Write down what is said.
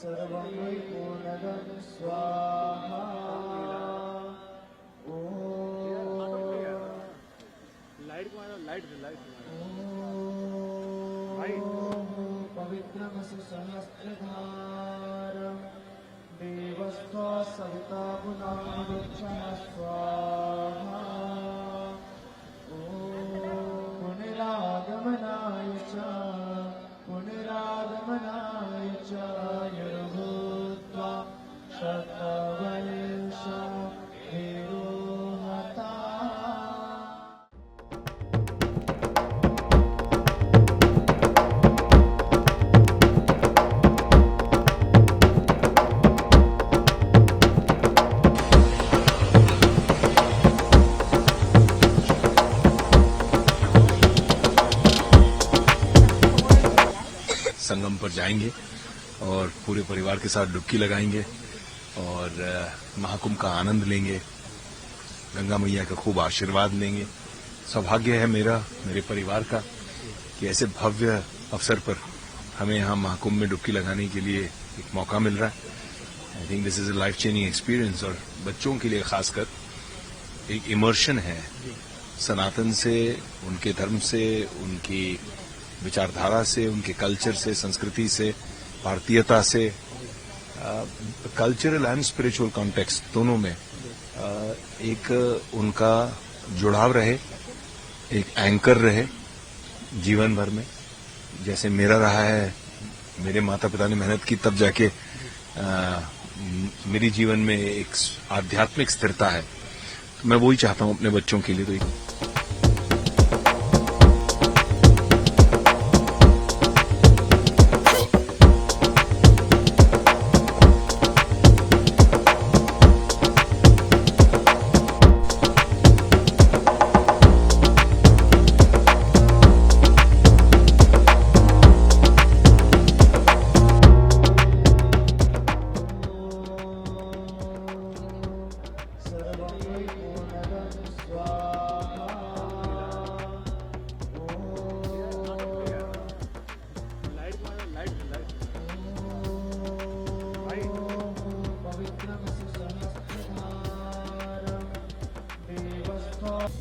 सर्वं वै स्वाहा लाइट लाइट लाइट से मारो। पवित्रमसु सहस्रधारम् देवस्त्वा सविता पुनारुक्षः स्वाहा संगम पर जाएँगे और पूरे परिवार के साथ डुबकी लगाएँगे और महाकुंभ का आनंद लेंगे। गंगा मैया का खूब आशीर्वाद लेंगे। सौभाग्य है मेरा मेरे परिवार का कि ऐसे भव्य अवसर पर हमें यहाँ महाकुंभ में डुबकी लगाने के लिए एक मौका मिल रहा है। I think this is a life changing experience और बच्चों के लिए खासकर एक इमर्शन है। सनातन से उनके धर्म से उनकी विचारधारा से उनके कल्चर से संस्कृति से भारतीयता से कल्चरल एंड स्पिरिचुअल कॉन्टेक्स्ट दोनों में अ, एक उनका जुड़ाव रहे एक एंकर रहे जीवन भर में। जैसे मेरा रहा है मेरे माता पिता ने मेहनत की तब जाके म- मेरी जीवन में एक आध्यात्मिक स्थिरता है। तो मैं वही चाहता हूँ अपने बच्चों के लिए तो एक